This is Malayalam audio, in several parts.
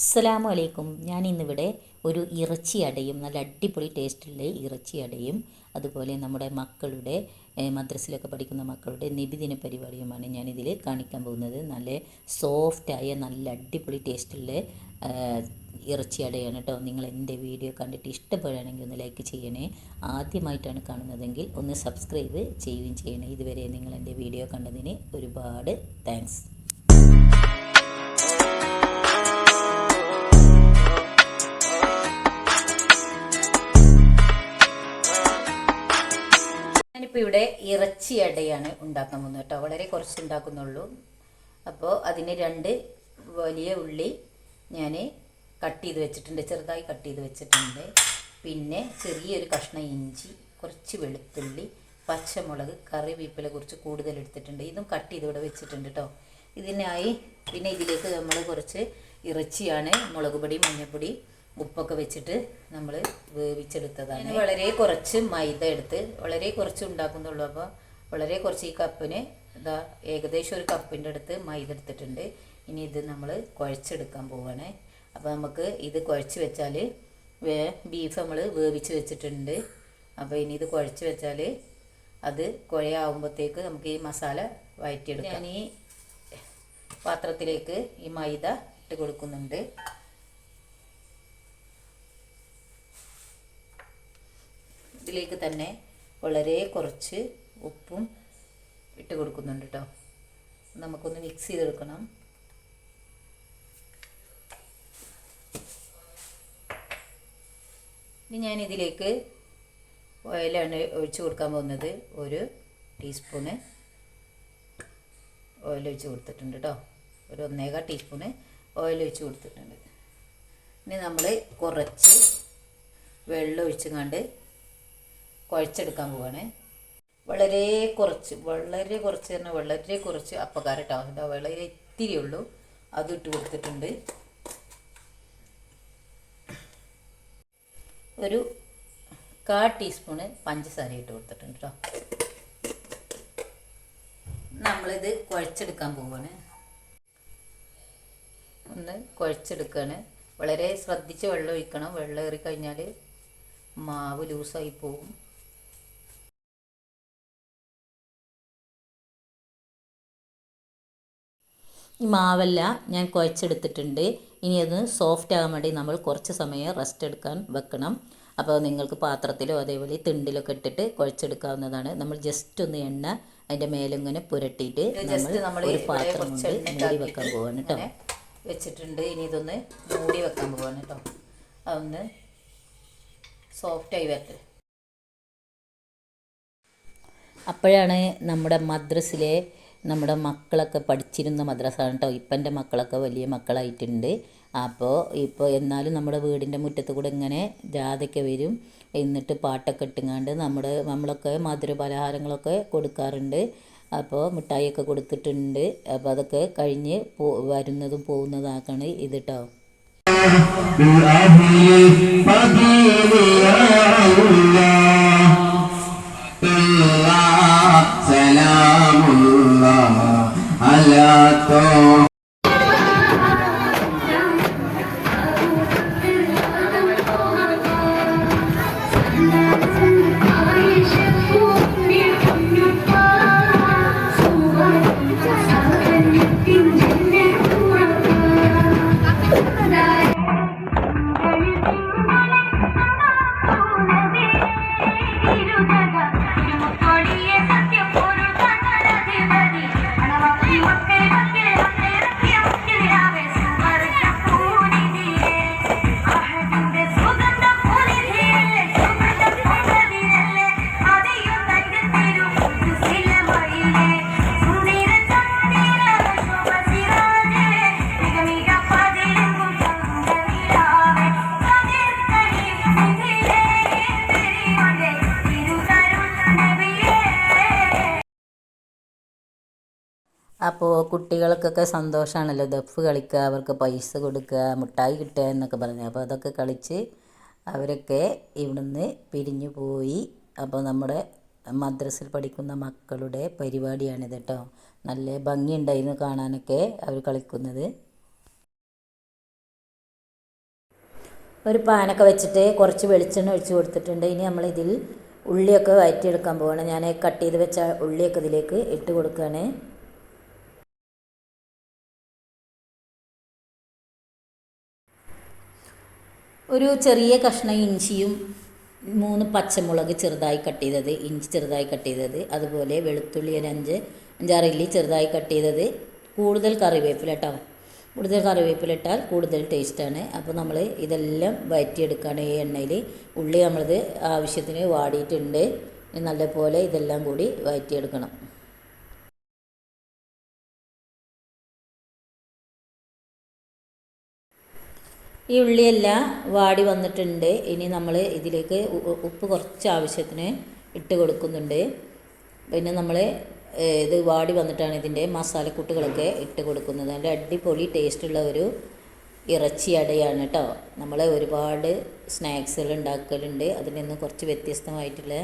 അസ്സലാമു അലൈക്കും ഞാൻ ഇന്നിവിടെ ഒരു ഇറച്ചി അടയും നല്ല അടിപൊളി ടേസ്റ്റുള്ള ഇറച്ചി അടയും അതുപോലെ നമ്മുടെ മക്കളുടെ മദ്രസിലൊക്കെ പഠിക്കുന്ന മക്കളുടെ നിബിദിന പരിപാടിയുമാണ് ഞാനിതിൽ കാണിക്കാൻ പോകുന്നത്. നല്ല സോഫ്റ്റായ നല്ല അടിപൊളി ടേസ്റ്റുള്ള ഇറച്ചി അടയാണ് കേട്ടോ. നിങ്ങൾ എന്റെ വീഡിയോ കണ്ടിട്ട് ഇഷ്ടപ്പെടുകയാണെങ്കിൽ ഒന്ന് ലൈക്ക് ചെയ്യണേ. ആദ്യമായിട്ടാണ് കാണുന്നതെങ്കിൽ ഒന്ന് സബ്സ്ക്രൈബ് ചെയ്യുകയും ചെയ്യണേ. ഇതുവരെ നിങ്ങൾ എന്റെ വീഡിയോ കണ്ടതിന് ഒരുപാട് താങ്ക്സ്. ഇവിടെ ഇറച്ചി അടയാണ് ഉണ്ടാക്കാൻ പോകുന്നത് കേട്ടോ. വളരെ കുറച്ച് ഉണ്ടാക്കുന്നുള്ളൂ. അപ്പോൾ അതിന് രണ്ട് വലിയ ഉള്ളി ഞാൻ കട്ട് ചെയ്ത് വെച്ചിട്ടുണ്ട്. ചെറുതായി കട്ട് ചെയ്ത് വെച്ചിട്ടുണ്ട്. പിന്നെ ചെറിയൊരു കഷ്ണം ഇഞ്ചി കുറച്ച് വെളുത്തുള്ളി പച്ചമുളക് കറിവേപ്പില കുറച്ച് കൂടുതൽ എടുത്തിട്ടുണ്ട്. ഇതും കട്ട് ചെയ്ത് ഇവിടെ വെച്ചിട്ടുണ്ട് കേട്ടോ. ഇതിനായി പിന്നെ ഇതിലേക്ക് നമ്മൾ കുറച്ച് ഇറച്ചിയാണ് മുളക് പൊടി മഞ്ഞൾപ്പൊടി ഉപ്പൊക്കെ വെച്ചിട്ട് നമ്മൾ വേവിച്ചെടുത്തതാണ്. വളരെ കുറച്ച് മൈദ എടുത്ത് വളരെ കുറച്ച് ഉണ്ടാക്കുന്നുള്ളൂ. അപ്പോൾ വളരെ കുറച്ച് ഈ കപ്പിന് ഇതാ ഏകദേശം ഒരു കപ്പിന്റെ അടുത്ത് മൈദ എടുത്തിട്ടുണ്ട്. ഇനി ഇത് നമ്മൾ കുഴച്ചെടുക്കാൻ പോവാണ്. അപ്പോൾ നമുക്ക് ഇത് കുഴച്ച് വെച്ചാൽ വേ ബീഫ് നമ്മൾ വേവിച്ച് വെച്ചിട്ടുണ്ട്. അപ്പോൾ ഇനി ഇത് കുഴച്ച് വെച്ചാൽ അത് കുഴയാവുമ്പോഴത്തേക്ക് നമുക്ക് ഈ മസാല വഴറ്റിയെടുക്കാം ഞാൻ ഈ പാത്രത്തിലേക്ക് ഈ മൈദ ഇട്ട് കൊടുക്കുന്നുണ്ട്. ഇതിലേക്ക് തന്നെ വളരെ കുറച്ച് ഉപ്പും ഇട്ട് കൊടുക്കുന്നുണ്ട് കേട്ടോ നമുക്കൊന്ന് മിക്സ് ചെയ്തെടുക്കണം. ഇനി ഞാൻ ഇതിലേക്ക് ഓയിലാണ് ഒഴിച്ച് കൊടുക്കാൻ പോകുന്നത്. ഒരു ടീസ്പൂണ് ഓയിൽ ഒഴിച്ച് കൊടുത്തിട്ടുണ്ട് കേട്ടോ ഒരു ഒന്നേകാൽ ടീസ്പൂണ് ഓയിൽ ഒഴിച്ച് കൊടുത്തിട്ടുണ്ട്. ഇനി നമ്മൾ കുറച്ച് വെള്ളം ഒഴിച്ചുകൊണ്ട് കുഴച്ചെടുക്കാൻ പോവാണ്. വളരെ കുറച്ച് വളരെ കുറച്ച് തന്നെ വളരെ കുറച്ച് അപ്പക്കാരം എന്താ വളരെ ഇത്തിരി ഉള്ളൂ. അത് ഇട്ട് കൊടുത്തിട്ടുണ്ട്. ഒരു കാ ടീസ്പൂണ് പഞ്ചസാര ഇട്ട് കൊടുത്തിട്ടുണ്ട് കേട്ടോ നമ്മളിത് കുഴച്ചെടുക്കാൻ പോവാണ്. ഒന്ന് കുഴച്ചെടുക്കുകയാണ് വളരെ ശ്രദ്ധിച്ച് വെള്ളം ഒഴിക്കണം. വെള്ളം ഏറി കഴിഞ്ഞാൽ മാവ് ലൂസായി പോകും. ഈ മാവല്ല ഞാൻ കുഴച്ചെടുത്തിട്ടുണ്ട്. ഇനി അത് സോഫ്റ്റ് ആകാൻ വേണ്ടി നമ്മൾ കുറച്ച് സമയം റെസ്റ്റ് എടുക്കാൻ വെക്കണം. അപ്പോൾ നിങ്ങൾക്ക് പാത്രത്തിലോ അതേപോലെ തിണ്ടിലൊക്കെ ഇട്ടിട്ട് കുഴച്ചെടുക്കാവുന്നതാണ്. നമ്മൾ ജസ്റ്റ് ഒന്ന് എണ്ണ അതിന്റെ മേലിങ്ങനെ പുരട്ടിയിട്ട് നമ്മൾ ഒരു പാത്രം കൊണ്ട് മൂടി വെക്കാൻ പോവാണ് കേട്ടോ വെച്ചിട്ടുണ്ട്. ഇനി ഇതൊന്ന് മൂടി വെക്കാൻ പോവാണ് കേട്ടോ അതൊന്ന് സോഫ്റ്റായി വരട്ടെ. അപ്പോഴാണ് നമ്മുടെ മദ്രസിലെ നമ്മുടെ മക്കളൊക്കെ പഠിച്ചിരുന്ന മദ്രസ കേട്ടോ. ഇപ്പം എന്റെ മക്കളൊക്കെ വലിയ മക്കളായിട്ടുണ്ട്. അപ്പോൾ ഇപ്പോൾ എന്നാലും നമ്മുടെ വീടിന്റെ മുറ്റത്ത് കൂടെ ഇങ്ങനെ ജാഥയ്ക്ക് വരും. എന്നിട്ട് പാട്ടൊക്കെ ഇട്ടുങ്ങാണ്ട് നമ്മുടെ നമ്മളൊക്കെ മധുര പലഹാരങ്ങളൊക്കെ കൊടുക്കാറുണ്ട്. അപ്പോൾ മിഠായിയൊക്കെ കൊടുത്തിട്ടുണ്ട്. അപ്പോൾ അതൊക്കെ കഴിഞ്ഞ് പോ വരുന്നതും പോകുന്നതാക്കാണ് ഇത് കേട്ടോ സലാമുള്ള على طه അപ്പോൾ കുട്ടികൾക്കൊക്കെ സന്തോഷമാണല്ലോ ദഫ് കളിക്കുക അവർക്ക് പൈസ കൊടുക്കുക മിഠായി കിട്ടുക എന്നൊക്കെ പറഞ്ഞു. അപ്പോൾ അതൊക്കെ കളിച്ച് അവരൊക്കെ ഇവിടുന്ന് പിരിഞ്ഞു പോയി. അപ്പോൾ നമ്മുടെ മദ്രസിൽ പഠിക്കുന്ന മക്കളുടെ പരിപാടിയാണിത് കേട്ടോ നല്ല ഭംഗിയുണ്ടായിരുന്നു കാണാനൊക്കെ അവർ കളിക്കുന്നത്. ഒരു പാനൊക്കെ വെച്ചിട്ട് കുറച്ച് വെളിച്ചെണ്ണ ഒഴിച്ച് കൊടുത്തിട്ടുണ്ട്. ഇനി നമ്മളിതിൽ ഉള്ളിയൊക്കെ വഴറ്റിയെടുക്കാൻ പോവാണ്. ഞാൻ കട്ട് ചെയ്ത് വെച്ച ഉള്ളിയൊക്കെ ഇതിലേക്ക് ഇട്ട് കൊടുക്കുകയാണ് ഒരു ചെറിയ കഷ്ണം ഇഞ്ചിയും മൂന്ന് പച്ചമുളക് ചെറുതായി കട്ട് ചെയ്തത് ഇഞ്ചി ചെറുതായി കട്ട് ചെയ്തത് അതുപോലെ വെളുത്തുള്ളി ഒരു അഞ്ച് അഞ്ചാറ് ഇല്ലി ചെറുതായി കട്ട് ചെയ്തത്. കൂടുതൽ കറിവേപ്പില കേട്ടോ കൂടുതൽ കറിവേപ്പില ഇട്ടാൽ കൂടുതൽ ടേസ്റ്റാണ് അപ്പോൾ നമ്മൾ ഇതെല്ലാം വയറ്റിയെടുക്കുകയാണ് ഈ എണ്ണയിൽ ഉള്ളി നമ്മളത് ആവശ്യത്തിന് വാടിയിട്ടുണ്ട്. നല്ലപോലെ ഇതെല്ലാം കൂടി വഴറ്റിയെടുക്കണം ഈ ഉള്ളിയെല്ലാം വാടി വന്നിട്ടുണ്ട്. ഇനി നമ്മൾ ഇതിലേക്ക് ഉപ്പ് കുറച്ച് ആവശ്യത്തിന് ഇട്ട് കൊടുക്കുന്നുണ്ട്. പിന്നെ നമ്മൾ ഇത് വാടി വന്നിട്ടാണ് ഇതിന്റെ മസാലക്കൂട്ടുകളൊക്കെ ഇട്ട് കൊടുക്കുന്നത്. നല്ല അടിപൊളി ടേസ്റ്റുള്ള ഒരു ഇറച്ചി അടയാണ് കേട്ടോ നമ്മൾ ഒരുപാട് സ്നാക്സുകൾ ഉണ്ടാക്കലുണ്ട്. അതിൽ നിന്ന് കുറച്ച് വ്യത്യസ്തമായിട്ടുള്ള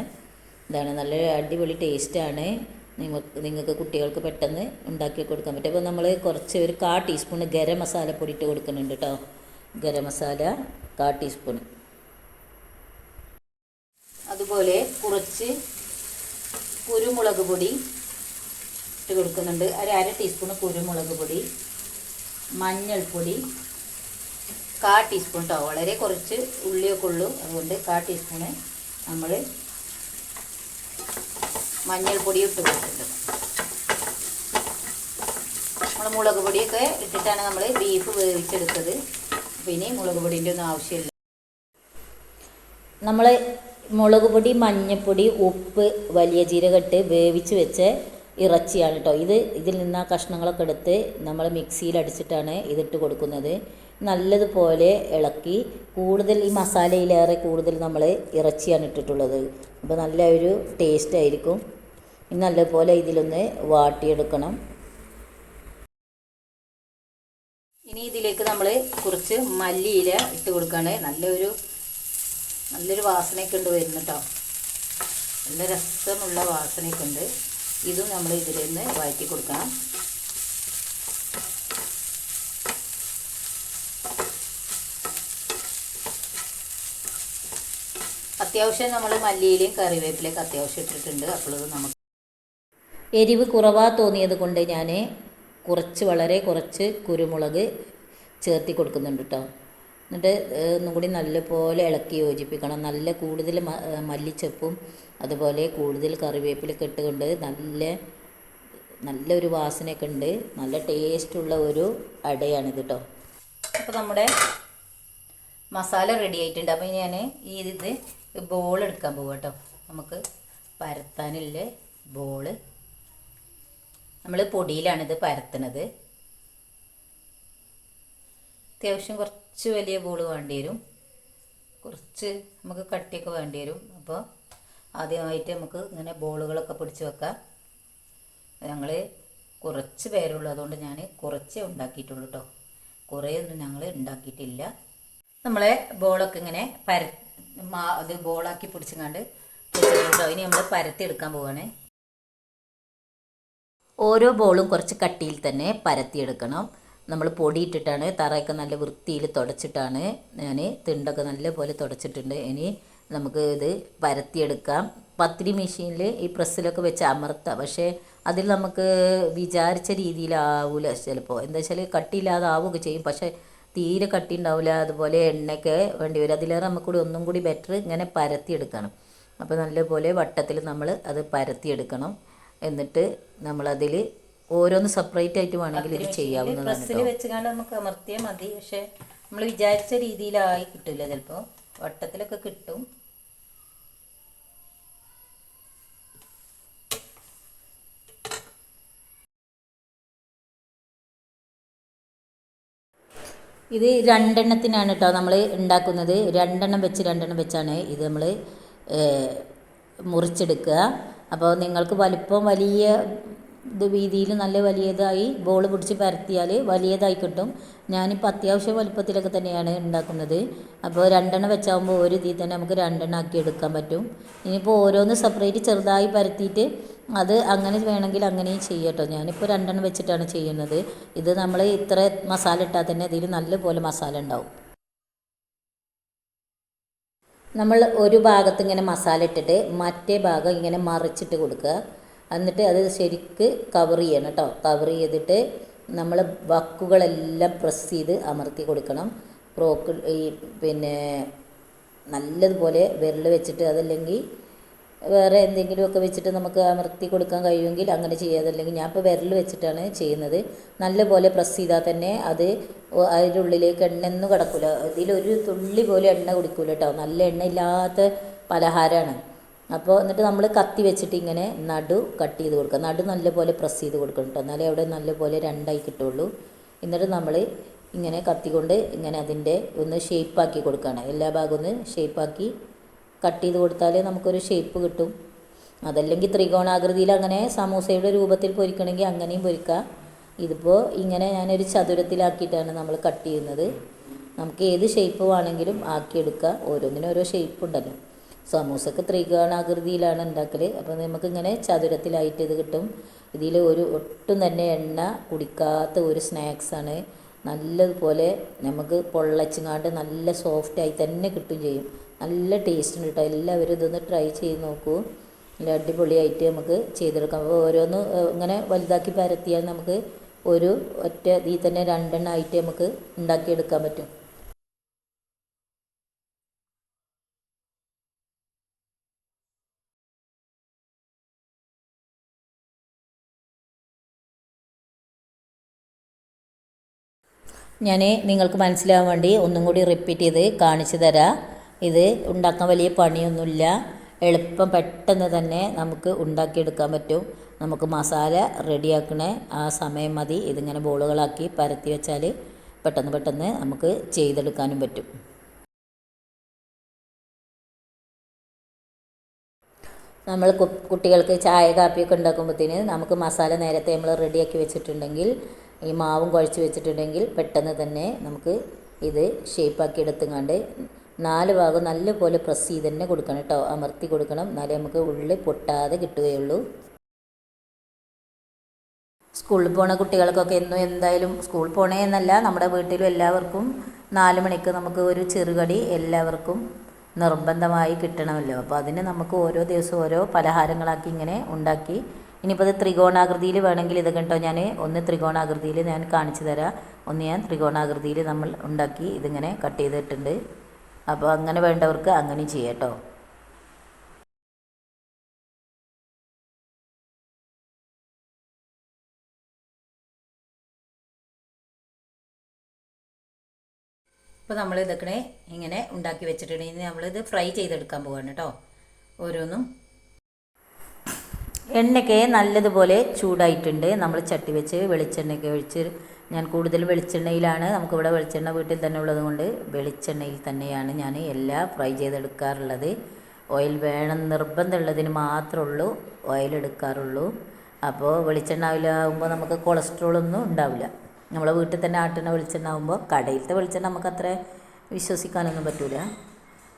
ഇതാണ്. നല്ല അടിപൊളി ടേസ്റ്റാണ്. നിങ്ങൾക്ക് നിങ്ങൾക്ക് കുട്ടികൾക്ക് പെട്ടെന്ന് ഉണ്ടാക്കി കൊടുക്കാൻ പറ്റും. അപ്പോൾ നമ്മൾ കുറച്ച് ഒരു കാ ടീസ്പൂൺ ഗരം മസാല മസാലപ്പൊടി ഇട്ട് കൊടുക്കുന്നുണ്ട് കേട്ടോ ഗരം മസാല കാ ടീസ്പൂൺ. അതുപോലെ കുറച്ച് കുരുമുളക് പൊടി ഇട്ട് കൊടുക്കുന്നുണ്ട്. ഒരു അര ടീസ്പൂൺ കുരുമുളക് പൊടി മഞ്ഞൾപ്പൊടി കാ ടീസ്പൂൺ കേട്ടോ വളരെ കുറച്ച് ഉള്ളിയൊക്കെ ഉള്ളൂ. അതുകൊണ്ട് കാ ടീസ്പൂണ് നമ്മൾ മഞ്ഞൾപ്പൊടി ഇട്ട് കൊടുത്തിട്ടുണ്ട്. നമ്മൾ മുളക് പൊടിയൊക്കെ ഇട്ടിട്ടാണ് നമ്മൾ ബീഫ് വേവിച്ചെടുത്തത്. പിന്നെ മുളക് പൊടിന്റെ ഒന്നും ആവശ്യമില്ല. നമ്മൾ മുളക് പൊടി മഞ്ഞൾപ്പൊടി ഉപ്പ് വലിയ ജീരകട്ട് വേവിച്ച് വെച്ച ഇറച്ചിയാണ് കേട്ടോ ഇത് ഇതിൽ നിന്ന് ആ കഷ്ണങ്ങളൊക്കെ എടുത്ത് നമ്മൾ മിക്സിയിൽ അടിച്ചിട്ടാണ് ഇതിട്ട് കൊടുക്കുന്നത്. നല്ലതുപോലെ ഇളക്കി കൂടുതൽ ഈ മസാലയിലേറെ കൂടുതൽ നമ്മൾ ഇറച്ചിയാണ് ഇട്ടിട്ടുള്ളത്. അപ്പോൾ നല്ല ഒരു ടേസ്റ്റ് ആയിരിക്കും നല്ലപോലെ ഇതിലൊന്ന് വാട്ടിയെടുക്കണം. ഇനി ഇതിലേക്ക് നമ്മൾ കുറച്ച് മല്ലിയില ഇട്ട് കൊടുക്കുകയാണ് നല്ലൊരു നല്ലൊരു വാസനയൊക്കെ ഉണ്ട് വരുന്നു കേട്ടോ നല്ല രസമുള്ള വാസനയൊക്കെ ഉണ്ട്. ഇതും നമ്മൾ ഇതിൽ നിന്ന് വഴറ്റി കൊടുക്കണം. അത്യാവശ്യം നമ്മൾ മല്ലിയിലയും കറിവേപ്പിലയൊക്കെ അത്യാവശ്യം ഇട്ടിട്ടുണ്ട്. അപ്പോൾ നമുക്ക് എരിവ് കുറവാ തോന്നിയത് കൊണ്ട് ഞാൻ കുറച്ച് വളരെ കുറച്ച് കുരുമുളക് ചേർത്തി കൊടുക്കുന്നുണ്ട് കേട്ടോ എന്നിട്ട് ഒന്നും കൂടി നല്ലപോലെ ഇളക്കി യോജിപ്പിക്കണം. നല്ല കൂടുതൽ മല്ലിച്ചപ്പും അതുപോലെ കൂടുതൽ കറിവേപ്പിലൊക്കെ ഇട്ടുകൊണ്ട് നല്ല നല്ലൊരു വാസനയൊക്കെ ഉണ്ട്. നല്ല ടേസ്റ്റുള്ള ഒരു അടയാണിത് കേട്ടോ അപ്പോൾ നമ്മുടെ മസാല റെഡി ആയിട്ടുണ്ട്. അപ്പോൾ ഞാൻ ഈ ഇത് ബോൾ എടുക്കാൻ പോകാം കേട്ടോ നമുക്ക് പരത്താനുള്ള ബോൾ നമ്മൾ പൊടിയിലാണിത് പരത്തണത്. അത്യാവശ്യം കുറച്ച് വലിയ ബോൾ വേണ്ടി വരും. കുറച്ച് നമുക്ക് കട്ടിയൊക്കെ വേണ്ടി വരും. അപ്പോൾ ആദ്യമായിട്ട് നമുക്ക് ഇങ്ങനെ ബോളുകളൊക്കെ പിടിച്ച് വെക്കാം. ഞങ്ങൾ കുറച്ച് പേരുള്ളൂ. അതുകൊണ്ട് ഞാൻ കുറച്ചേ ഉണ്ടാക്കിയിട്ടുള്ളൂ കേട്ടോ കുറേയൊന്നും ഞങ്ങൾ ഉണ്ടാക്കിയിട്ടില്ല. നമ്മളെ ബോളൊക്കെ ഇങ്ങനെ പര അത് ബോളാക്കി പിടിച്ചങ്ങാണ്ട് വെച്ചിട്ടുണ്ടോ ഇനി നമ്മൾ പരത്തി എടുക്കാൻ പോവാണ്. ഓരോ ബോളും കുറച്ച് കട്ടിയിൽ തന്നെ പരത്തിയെടുക്കണം. നമ്മൾ പൊടിയിട്ടിട്ടാണ് തറയൊക്കെ നല്ല വൃത്തിയിൽ തുടച്ചിട്ടാണ് ഞാൻ തിണ്ടൊക്കെ നല്ല പോലെ തുടച്ചിട്ടുണ്ട്. ഇനി നമുക്ക് ഇത് പരത്തിയെടുക്കാം. പത്തിരി മെഷീനിൽ ഈ പ്രസ്സിലൊക്കെ വെച്ച് അമർത്താം. പക്ഷേ അതിൽ നമുക്ക് വിചാരിച്ച രീതിയിലാവില്ല ചിലപ്പോൾ എന്താ വെച്ചാൽ കട്ടിയില്ലാതെ ആവുകയൊക്കെ ചെയ്യും. പക്ഷേ തീരെ കട്ടി ഉണ്ടാവില്ല അതുപോലെ എണ്ണയൊക്കെ വേണ്ടി വരും. അതിലേറെ നമുക്കൂടി ഒന്നും കൂടി ബെറ്റർ ഇങ്ങനെ പരത്തിയെടുക്കണം. അപ്പോൾ നല്ലപോലെ വട്ടത്തിൽ നമ്മൾ അത് പരത്തിയെടുക്കണം. എന്നിട്ട് നമ്മളതിൽ ഓരോന്ന് സെപ്പറേറ്റ് ആയിട്ട് വേണമെങ്കിൽ ഇത് ചെയ്യാവുന്നതാണ് പ്രസ്സിൽ വെച്ചുകൊണ്ട് നമുക്ക് അമർത്തിയാൽ മതി. പക്ഷേ നമ്മൾ വിചാരിച്ച രീതിയിലായി കിട്ടില്ല ചിലപ്പോൾ. വട്ടത്തിലൊക്കെ കിട്ടും. ഇത് രണ്ടെണ്ണത്തിനാണ് കേട്ടോ നമ്മൾ ഉണ്ടാക്കുന്നത്. രണ്ടെണ്ണം വെച്ച് രണ്ടെണ്ണം വെച്ചാണ് ഇത് നമ്മൾ മുറിച്ചെടുക്കുക. അപ്പോൾ നിങ്ങൾക്ക് വലിപ്പം വലിയ ഇത് വീതിയിൽ നല്ല വലിയതായി ബോൾ പിടിച്ച് പരത്തിയാൽ വലിയതായി കിട്ടും. ഞാനിപ്പോൾ അത്യാവശ്യം വലുപ്പത്തിലൊക്കെ തന്നെയാണ് ഉണ്ടാക്കുന്നത്. അപ്പോൾ രണ്ടെണ്ണം വെച്ചാകുമ്പോൾ ഒരു ഇതിൽ തന്നെ നമുക്ക് രണ്ടെണ്ണം ആക്കി എടുക്കാൻ പറ്റും. ഇനിയിപ്പോൾ ഓരോന്ന് സെപ്പറേറ്റ് ചെറുതായി പരത്തിയിട്ട് അത് അങ്ങനെ വേണമെങ്കിൽ അങ്ങനെയും ചെയ്യട്ടോ ഞാനിപ്പോൾ രണ്ടെണ്ണം വെച്ചിട്ടാണ് ചെയ്യുന്നത്. ഇത് നമ്മൾ ഇത്ര മസാല ഇട്ടാൽ തന്നെ ഇതിൽ നല്ലപോലെ മസാല ഉണ്ടാവും. നമ്മൾ ഒരു ഭാഗത്ത് ഇങ്ങനെ മസാല ഇട്ടിട്ട് മറ്റേ ഭാഗം ഇങ്ങനെ മറിച്ചിട്ട് കൊടുക്കുക. എന്നിട്ട് അത് ശരിക്ക് കവർ ചെയ്യണം കേട്ടോ കവർ ചെയ്തിട്ട് നമ്മൾ വക്കുകളെല്ലാം പ്രസ് ചെയ്ത് അമർത്തി കൊടുക്കണം. ബ്രോക്ക് ഈ പിന്നെ നല്ലതുപോലെ വിരൽ വെച്ചിട്ട് അതല്ലെങ്കിൽ വേറെ എന്തെങ്കിലുമൊക്കെ വെച്ചിട്ട് നമുക്ക് അമർത്തി കൊടുക്കാൻ കഴിയുമെങ്കിൽ അങ്ങനെ ചെയ്യാതല്ലെങ്കിൽ ഞാൻ ഇപ്പോൾ വിരൽ വെച്ചിട്ടാണ് ചെയ്യുന്നത്. നല്ലപോലെ പ്രസ് ചെയ്താൽ തന്നെ അത് ഉള്ളിലേക്ക് എണ്ണയൊന്നും കിടക്കില്ല ഇതിലൊരു തുള്ളി പോലും എണ്ണ കുടിക്കൂല കേട്ടോ നല്ല എണ്ണ ഇല്ലാത്ത പലഹാരമാണ് അപ്പോൾ എന്നിട്ട് നമ്മൾ കത്തി വെച്ചിട്ട് ഇങ്ങനെ നടു കട്ട് ചെയ്ത് കൊടുക്കുക. നടു നല്ലപോലെ പ്രസ് ചെയ്ത് കൊടുക്കണം കേട്ടോ എന്നാലേ അവിടെ നല്ലപോലെ രണ്ടായി കിട്ടുള്ളൂ. എന്നിട്ട് നമ്മൾ ഇങ്ങനെ കത്തിക്കൊണ്ട് ഇങ്ങനെ അതിന്റെ ഒന്ന് ഷേപ്പാക്കി കൊടുക്കുകയാണ്. എല്ലാ ഭാഗവും ഒന്ന് ഷേപ്പാക്കി കട്ട് ചെയ്ത് കൊടുത്താലേ നമുക്കൊരു ഷേപ്പ് കിട്ടും. അതല്ലെങ്കിൽ ത്രികോണാകൃതിയിൽ അങ്ങനെ സമൂസയുടെ രൂപത്തിൽ പൊരിക്കണമെങ്കിൽ അങ്ങനെയും പൊരിക്കാം. ഇതിപ്പോൾ ഇങ്ങനെ ഞാനൊരു ചതുരത്തിലാക്കിയിട്ടാണ് നമ്മൾ കട്ട് ചെയ്യുന്നത്. നമുക്ക് ഏത് ഷേപ്പ് വേണമെങ്കിലും ആക്കിയെടുക്കുക ഓരോന്നിനും ഓരോ ഷേപ്പ് ഉണ്ടല്ലോ. സമൂസക്ക് ത്രികോണാകൃതിയിലാണ് ഉണ്ടാക്കൽ അപ്പോൾ നമുക്കിങ്ങനെ ചതുരത്തിലായിട്ട് ഇത് കിട്ടും. ഇതിൽ ഒരു ഒട്ടും തന്നെ എണ്ണ കുടിക്കാത്ത ഒരു സ്നാക്സാണ് നല്ലതുപോലെ നമുക്ക് പൊള്ളച്ചങ്ങാണ്ട് നല്ല സോഫ്റ്റായി തന്നെ കിട്ടും ചെയ്യും. നല്ല ടേസ്റ്റ് ഉണ്ട് കേട്ടോ. എല്ലാവരും ഇതൊന്ന് ട്രൈ ചെയ്ത് നോക്കൂ. നല്ല അടിപൊളിയായിട്ട് നമുക്ക് ചെയ്തെടുക്കാം. അപ്പോൾ ഓരോന്ന് ഇങ്ങനെ വലുതാക്കി പരത്തിയാൽ നമുക്ക് ഒരു ഒറ്റ ഇതിൽ തന്നെ രണ്ടെണ്ണം ആയിട്ട് നമുക്ക് ഉണ്ടാക്കിയെടുക്കാൻ പറ്റും. ഞാൻ നിങ്ങൾക്ക് മനസ്സിലാവാൻ വേണ്ടി ഒന്നും കൂടി റിപ്പീറ്റ് ചെയ്ത് കാണിച്ചു തരാം. ഇത് ഉണ്ടാക്കാൻ വലിയ പണിയൊന്നുമില്ല. എളുപ്പം പെട്ടെന്ന് തന്നെ നമുക്ക് ഉണ്ടാക്കിയെടുക്കാൻ പറ്റും. നമുക്ക് മസാല റെഡിയാക്കണ. ആ സമയം മതി. ഇതിങ്ങനെ ബോളുകളാക്കി പരത്തി വെച്ചാൽ പെട്ടെന്ന് പെട്ടെന്ന് നമുക്ക് ചെയ്തെടുക്കാനും പറ്റും. നമ്മൾ കുട്ടികൾക്ക് ചായ കാപ്പിയൊക്കെ ഉണ്ടാക്കുമ്പോഴത്തേന് നമുക്ക് മസാല നേരത്തെ നമ്മൾ റെഡിയാക്കി വെച്ചിട്ടുണ്ടെങ്കിൽ ഈ മാവും കുഴച്ച് വെച്ചിട്ടുണ്ടെങ്കിൽ പെട്ടെന്ന് തന്നെ നമുക്ക് ഇത് ഷേപ്പാക്കി എടുത്തുങ്ങാണ്ട് നാല് ഭാഗം നല്ലപോലെ പ്രസ് ചെയ്ത് തന്നെ കൊടുക്കണം കേട്ടോ. അമർത്തി കൊടുക്കണം. എന്നാലേ നമുക്ക് ഉള്ളിൽ പൊട്ടാതെ കിട്ടുകയുള്ളൂ. സ്കൂളിൽ പോണ കുട്ടികൾക്കൊക്കെ എന്നും എന്തായാലും സ്കൂളിൽ പോണേ എന്നല്ല നമ്മുടെ വീട്ടിലും എല്ലാവർക്കും നാല് മണിക്ക് നമുക്ക് ഒരു ചെറുകടി എല്ലാവർക്കും നിർബന്ധമായി കിട്ടണമല്ലോ. അപ്പോൾ അതിന് നമുക്ക് ഓരോ ദിവസവും ഓരോ പലഹാരങ്ങളാക്കി ഇങ്ങനെ ഉണ്ടാക്കി. ഇനിയിപ്പോൾ അത് ത്രികോണാകൃതിയിൽ വേണമെങ്കിൽ ഇത് കേട്ടോ ഞാൻ ഒന്ന് ത്രികോണാകൃതിയിൽ ഞാൻ കാണിച്ചു തരാം. ഒന്ന് ഞാൻ ത്രികോണാകൃതിയിൽ നമ്മൾ ഉണ്ടാക്കി ഇതിങ്ങനെ കട്ട് ചെയ്തിട്ടുണ്ട്. അപ്പോൾ അങ്ങനെ വേണ്ടവർക്ക് അങ്ങനെ ചെയ്യട്ടോ ഇപ്പോൾ നമ്മൾ ഇതൊക്കെ ഇങ്ങനെ ഉണ്ടാക്കി വെച്ചിട്ടുണ്ട്. ഇനി നമ്മളിത് ഫ്രൈ ചെയ്തെടുക്കാൻ പോവാണ് കേട്ടോ. ഓരോന്നും. എണ്ണയ്ക്ക് നല്ലതുപോലെ ചൂടായിട്ടുണ്ട്. നമ്മൾ ചട്ടി വെച്ച് വെളിച്ചെണ്ണയൊക്കെ ഒഴിച്ച് ഞാൻ കൂടുതൽ വെളിച്ചെണ്ണയിലാണ്. നമുക്കിവിടെ വെളിച്ചെണ്ണ വീട്ടിൽ തന്നെ ഉള്ളത് കൊണ്ട് വെളിച്ചെണ്ണയിൽ തന്നെയാണ് ഞാൻ എല്ലാം ഫ്രൈ ചെയ്തെടുക്കാറുള്ളത്. ഓയിൽ വേണം നിർബന്ധമുള്ളതിന് മാത്രമേ ഉള്ളൂ ഓയിൽ എടുക്കാറുള്ളൂ. അപ്പോൾ വെളിച്ചെണ്ണ ആവുമ്പോൾ നമുക്ക് കൊളസ്ട്രോളൊന്നും ഉണ്ടാവില്ല. നമ്മളെ വീട്ടിൽ തന്നെ ആട്ടുന്ന വെളിച്ചെണ്ണ ആകുമ്പോൾ കടയിലത്തെ വെളിച്ചെണ്ണ നമുക്ക് അത്ര വിശ്വസിക്കാനൊന്നും പറ്റില്ല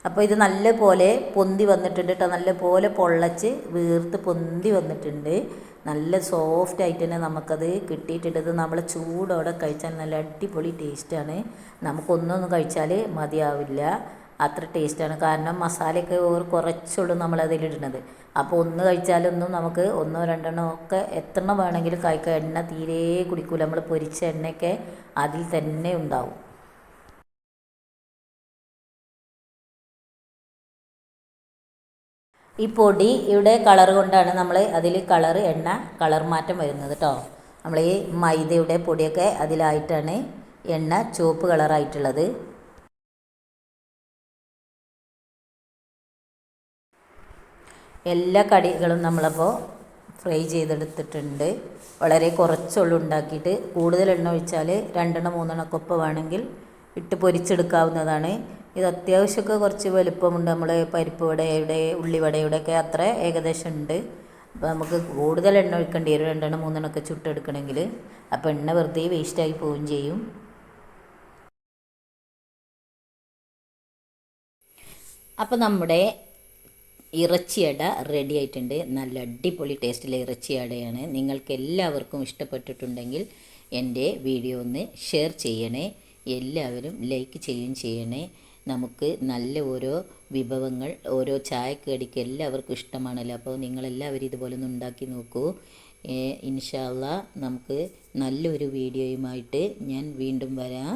അപ്പോൾ ഇത് നല്ലപോലെ പൊന്തി വന്നിട്ടുണ്ട് കേട്ടോ നല്ലപോലെ പൊള്ളച്ച് വീർത്ത് പൊന്തി വന്നിട്ടുണ്ട്. നല്ല സോഫ്റ്റ് ആയിട്ട് തന്നെ നമുക്കത് കിട്ടിയിട്ടുണ്ട്. ഇത് നമ്മൾ ചൂടോടെ കഴിച്ചാൽ നല്ല അടിപൊളി ടേസ്റ്റാണ് നമുക്കൊന്നൊന്നും കഴിച്ചാൽ മതിയാവില്ല. അത്ര ടേസ്റ്റാണ് കാരണം മസാലയൊക്കെ ഒരു കുറച്ചുള്ളൂ നമ്മളതിലിടുന്നത് അപ്പോൾ ഒന്ന് കഴിച്ചാലൊന്നും നമുക്ക് ഒന്നോ രണ്ടെണ്ണോ ഒക്കെ എത്രണ്ണം വേണമെങ്കിലും കഴിക്കാം. എണ്ണ തീരെ കുടിക്കൂല. നമ്മൾ പൊരിച്ച എണ്ണയൊക്കെ അതിൽ തന്നെ ഉണ്ടാവും. ഈ പൊടി ഇവിടെ കളർ കൊണ്ടാണ് നമ്മൾ അതിൽ കളർ എണ്ണ കളർ മാറ്റം വരുന്നത് കേട്ടോ നമ്മൾ ഈ മൈദയുടെ പൊടിയൊക്കെ അതിലായിട്ടാണ് എണ്ണ ചുവപ്പ് കളറായിട്ടുള്ളത്. എല്ലാ കടികളും നമ്മളപ്പോൾ ഫ്രൈ ചെയ്തെടുത്തിട്ടുണ്ട്. വളരെ കുറച്ചുള്ളൂ ഉണ്ടാക്കിയിട്ട്. കൂടുതൽ എണ്ണ ഒഴിച്ചാൽ രണ്ടെണ്ണം മൂന്നെണ്ണം ഒക്കെ ഒപ്പം വേണമെങ്കിൽ ഇട്ട് പൊരിച്ചെടുക്കാവുന്നതാണ്. ഇത് അത്യാവശ്യമൊക്കെ കുറച്ച് വലുപ്പമുണ്ട്. നമ്മൾ പരിപ്പ് വടയുടെ ഉള്ളിവടയുടെ ഒക്കെ അത്ര ഏകദേശം ഉണ്ട്. അപ്പോൾ നമുക്ക് കൂടുതൽ എണ്ണ ഒഴിക്കേണ്ടി വരും. രണ്ടെണ്ണം മൂന്നെണ്ണം ഒക്കെ ചുട്ടെടുക്കണമെങ്കിൽ അപ്പോൾ എണ്ണ വെറുതെ വേസ്റ്റായി പോവുകയും ചെയ്യും. അപ്പോൾ നമ്മുടെ ഇറച്ചിയട റെഡി ആയിട്ടുണ്ട്. നല്ല അടിപൊളി ടേസ്റ്റിലെ ഇറച്ചിയടയാണ്. നിങ്ങൾക്ക് എല്ലാവർക്കും ഇഷ്ടപ്പെട്ടിട്ടുണ്ടെങ്കിൽ എന്റെ വീഡിയോ ഒന്ന് ഷെയർ ചെയ്യണേ. എല്ലാവരും ലൈക്ക് ചെയ്യുകയും ചെയ്യണേ. നമുക്ക് നല്ല ഓരോ വിഭവങ്ങൾ ഓരോ ചായക്കടിക്ക് എല്ലാവർക്കും ഇഷ്ടമാണല്ലോ. അപ്പോൾ നിങ്ങളെല്ലാവരും ഇതുപോലെ ഒന്ന് ഉണ്ടാക്കി നോക്കൂ. ഇൻഷാല്ല നമുക്ക് നല്ലൊരു വീഡിയോയുമായിട്ട് ഞാൻ വീണ്ടും വരാം.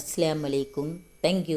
അസ്സാം വലൈക്കും താങ്ക്